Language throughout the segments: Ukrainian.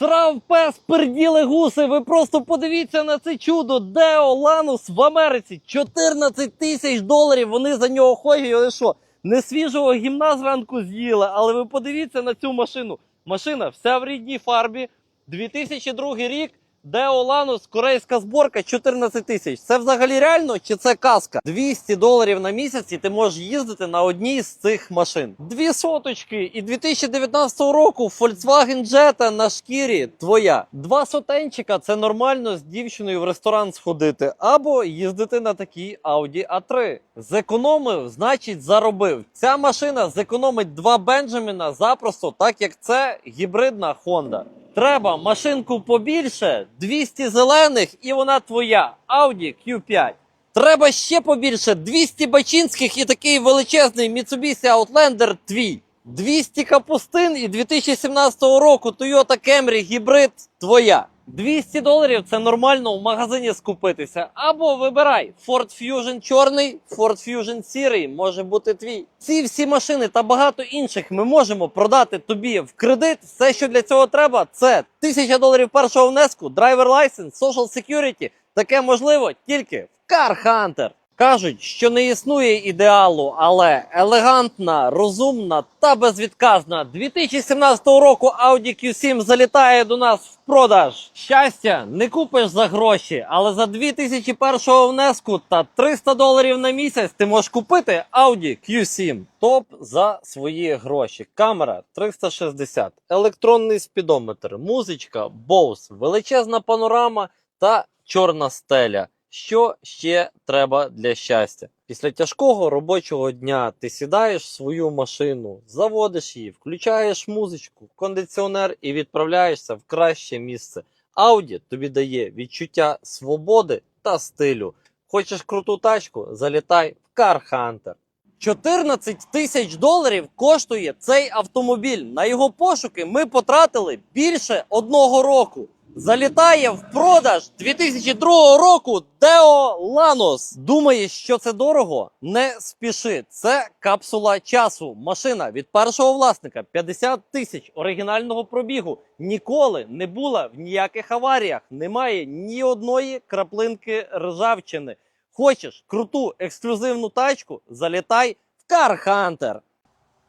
Трав пес, перділи гуси. Ви просто подивіться на це чудо. Део Ланус в Америці 14 тисяч доларів. Вони за нього ходять. Але що? Не свіжого гімна зранку з'їли, але ви подивіться на цю машину. Машина вся в рідній фарбі. 2002 рік. Део Ланус, корейська зборка 14 тисяч. Це взагалі реально чи це казка? 200 доларів на місяць і ти можеш їздити на одній з цих машин. Дві соточки і 2019 року Volkswagen Jetta на шкірі твоя. Два сотенчика це нормально з дівчиною в ресторан сходити або їздити на такій Audi A3. Зекономив, значить заробив. Ця машина зекономить два Бенджаміна запросто, так як це гібридна Honda. Треба машинку побільше, 200 зелених, і вона твоя. Audi Q5. Треба ще побільше, 200 бачинських і такий величезний Mitsubishi Outlander твій. 200 капустин і 2017 року Toyota Camry гібрид твоя. 200 доларів це нормально в магазині скупитися. Або вибирай Ford Fusion чорний, Ford Fusion сірий, може бути твій. Ці всі машини та багато інших ми можемо продати тобі в кредит. Все, що для цього треба, це 1000 доларів першого внеску, драйвер лайсенс, social security. Таке можливо тільки в Car Hunter. Кажуть, що не існує ідеалу, але елегантна, розумна та безвідказна 2017 року Audi Q7 залітає до нас в продаж. Щастя, не купиш за гроші, але за 2001 внеску та 300 доларів на місяць ти можеш купити Audi Q7. Топ за свої гроші. Камера 360, електронний спідометр, музичка, Bose, величезна панорама та чорна стеля. Що ще треба для щастя? Після тяжкого робочого дня ти сідаєш в свою машину, заводиш її, включаєш музичку, кондиціонер і відправляєшся в краще місце. Audi тобі дає відчуття свободи та стилю. Хочеш круту тачку? Залітай в Car Hunter. 14 тисяч доларів коштує цей автомобіль. На його пошуки ми потратили більше одного року. Залітає в продаж 2002 року Део Ланос. Думаєш, що це дорого? Не спіши. Це капсула часу. Машина від першого власника 50 тисяч оригінального пробігу. Ніколи не була в ніяких аваріях. Немає ні одної краплинки ржавчини. Хочеш круту ексклюзивну тачку? Залітай в Car Hunter.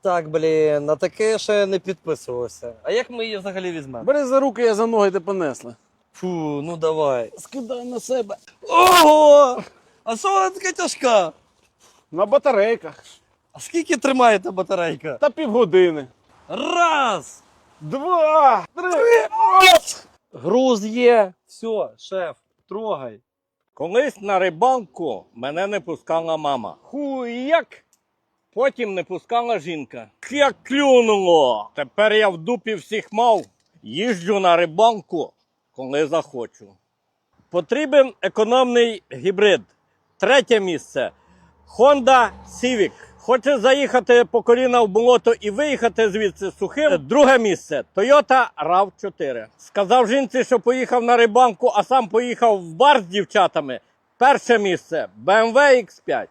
Так, блін, на таке ще не підписувався. А як ми її взагалі візьмемо? Бери за руки, я за ноги ти понесла. Фу, ну давай. Скидай на себе. Ого! А що вона така тяжка? На батарейках. А скільки тримає та батарейка? Та півгодини. Раз! Два. Три. Груз є. Все, шеф, трогай. Колись на рибалку мене не пускала мама. Хуяк! Потім не пускала жінка. Як клюнуло! Тепер я в дупі всіх мав. Їжджу на рибалку, коли захочу. Потрібен економний гібрид. Третє місце. Honda Civic. Хоче заїхати по коліна в болото і виїхати звідси сухим. Друге місце Toyota RAV4. Сказав жінці, що поїхав на рибанку, а сам поїхав в бар з дівчатами. Перше місце BMW X5.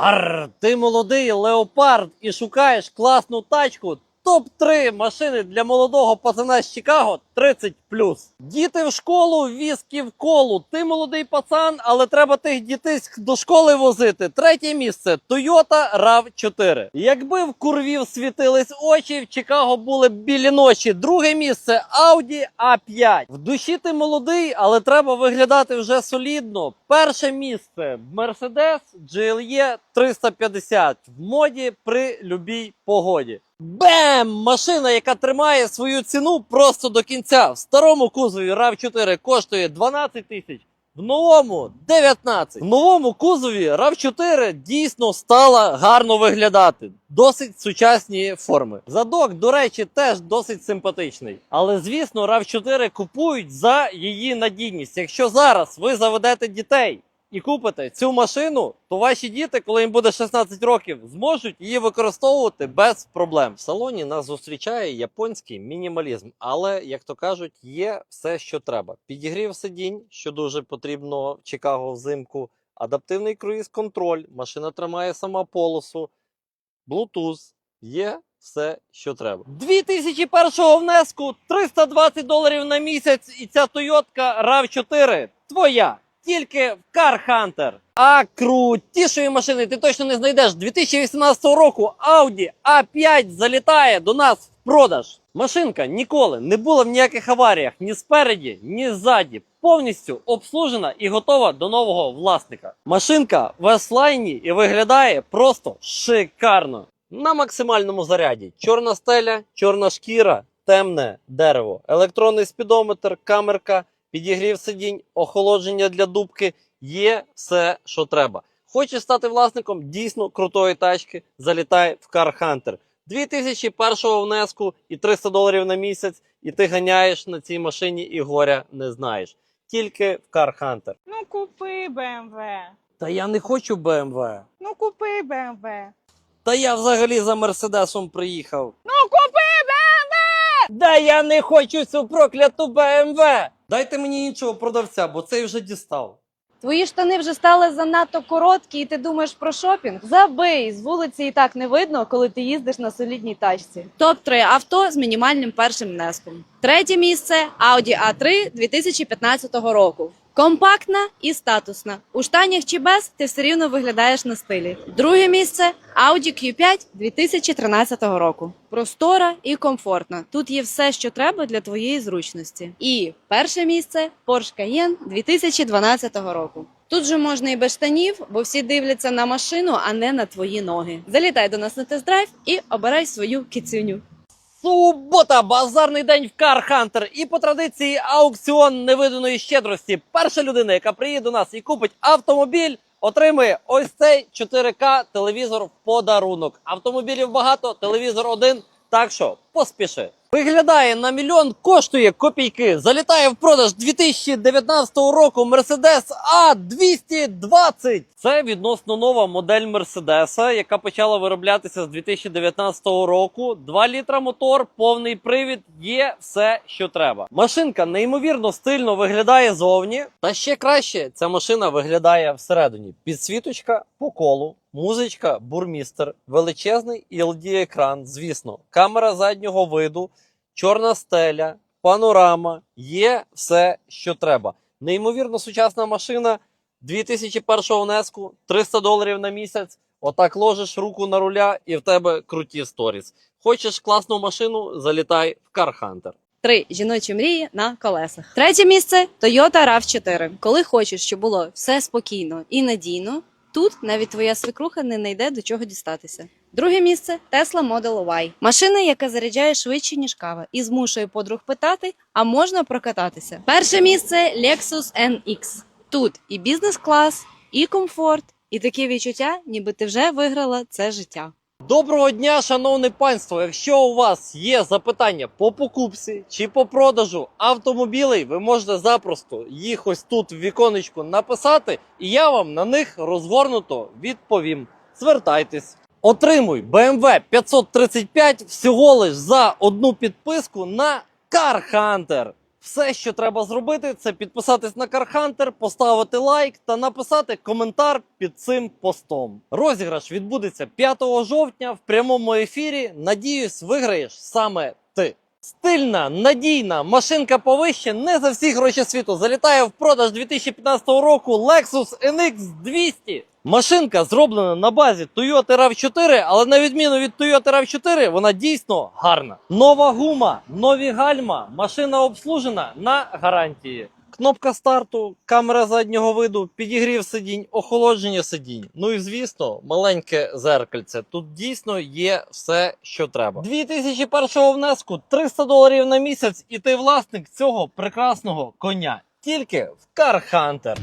Арр, ти молодий леопард і шукаєш класну тачку. Топ-3 машини для молодого пацана з Чикаго 30 Діти в школу, віскі в колу. Ти молодий пацан, але треба тих дітиськ до школи возити. Третє місце Toyota RAV4. Якби в курвів світились очі, в Чикаго були б білі ночі. Друге місце Audi A5. В душі ти молодий, але треба виглядати вже солідно. Перше місце Mercedes GLE 350 в моді при любій погоді. Бем! Машина, яка тримає свою ціну просто до кінця. В старому кузові RAV4 коштує 12 тисяч. В новому 19. В новому кузові RAV4 дійсно стала гарно виглядати. Досить сучасні форми. Задок, до речі, теж досить симпатичний. Але звісно, RAV4 купують за її надійність. Якщо зараз ви заведете дітей і купите цю машину, то ваші діти, коли їм буде 16 років, зможуть її використовувати без проблем. В салоні нас зустрічає японський мінімалізм, але як то кажуть, є все, що треба. Підігрів сидінь, що дуже потрібно в Чикаго взимку. Адаптивний круїз-контроль, машина тримає сама полосу, Bluetooth, є все, що треба. 2001 внеску, 320 доларів на місяць, і ця Toyota RAV4 твоя. Тільки в Car Hunter. А крутішої машини ти точно не знайдеш. 2018 року Audi A5 залітає до нас в продаж. Машинка ніколи не була в ніяких аваріях ні спереді, ні ззаді. Повністю обслужена і готова до нового власника. Машинка в S-лайні і виглядає просто шикарно. На максимальному заряді. Чорна стеля, чорна шкіра, темне дерево, електронний спідометр, камерка, підігрів сидінь, охолодження для дубки. Є все, що треба. Хочеш стати власником дійсно крутої тачки, залітай в Car Hunter. 2001 внеску і 300 доларів на місяць, і ти ганяєш на цій машині і горя не знаєш. Тільки в Car Hunter. Ну купи БМВ. Та я не хочу BMW. Ну купи БМВ. Та я взагалі за Мерседесом приїхав. Ну купи! Да я не хочу цю прокляту БМВ. Дайте мені іншого продавця, бо цей вже дістав. Твої штани вже стали занадто короткі, і ти думаєш про шопінг? Забий з вулиці і так не видно, коли ти їздиш на солідній тачці. Топ 3 авто з мінімальним першим внеском. Третє місце Audi A3 2015 року. Компактна і статусна. У штанях чи без ти все рівно виглядаєш на стилі. Друге місце Audi Q5 2013 року. Простора і комфортна. Тут є все, що треба для твоєї зручності. І перше місце Porsche Cayenne 2012 року. Тут же можна і без штанів, бо всі дивляться на машину, а не на твої ноги. Залітай до нас на тест-драйв і обирай свою кицюню. Субота, базарний день в Car Hunter. І по традиції аукціон невиданої щедрості. Перша людина, яка приїде до нас і купить автомобіль, отримує ось цей 4К телевізор в подарунок. Автомобілів багато, телевізор один. Так що поспіши. Виглядає на мільйон, коштує копійки. Залітає в продаж 2019 року Mercedes A220. Це відносно нова модель Мерседеса, яка почала вироблятися з 2019 року. 2 літра мотор, повний привід, є все, що треба. Машинка неймовірно стильно виглядає зовні. Та ще краще ця машина виглядає всередині. Підсвіточка по колу, музичка, бурмістер, величезний LD екран, звісно, камера заднього виду, чорна стеля, панорама, є все, що треба. Неймовірно сучасна машина. 2001 внеску, 300 доларів на місяць. Отак ложиш руку на руля і в тебе круті сторіс. Хочеш класну машину, залітай в Car Hunter. Три жіночі мрії на колесах. Третє місце Toyota RAV4. Коли хочеш, щоб було все спокійно і надійно, тут навіть твоя свекруха не знайде до чого дістатися. Друге місце Tesla Model Y. Машина, яка заряджає швидше, ніж кава, і змушує подруг питати, а можна прокататися. Перше місце Lexus NX. Тут і бізнес-клас, і комфорт, і таке відчуття, ніби ти вже виграла це життя. Доброго дня, шановне панство! Якщо у вас є запитання по покупці чи по продажу автомобілей, ви можете запросто їх ось тут в віконечку написати, і я вам на них розгорнуто відповім. Звертайтесь. Отримуй BMW 535 всього лиш за одну підписку на Car. Все, що треба зробити, це підписатись на Кархантер, поставити лайк та написати коментар під цим постом. Розіграш відбудеться 5 жовтня в прямому ефірі. Надіюсь, виграєш саме. Стильна, надійна машинка повище не за всі гроші світу. Залітає в продаж 2015 року Lexus NX 200. Машинка зроблена на базі Toyota RAV4, але на відміну від Toyota RAV4, вона дійсно гарна. Нова гума, нові гальма, машина обслужена на гарантії. Кнопка старту, камера заднього виду, підігрів сидінь, охолодження сидінь. Ну і звісно, маленьке зеркальце. Тут дійсно є все, що треба. 2001 внеску 300 доларів на місяць, і ти власник цього прекрасного коня. Тільки в Car Hunter.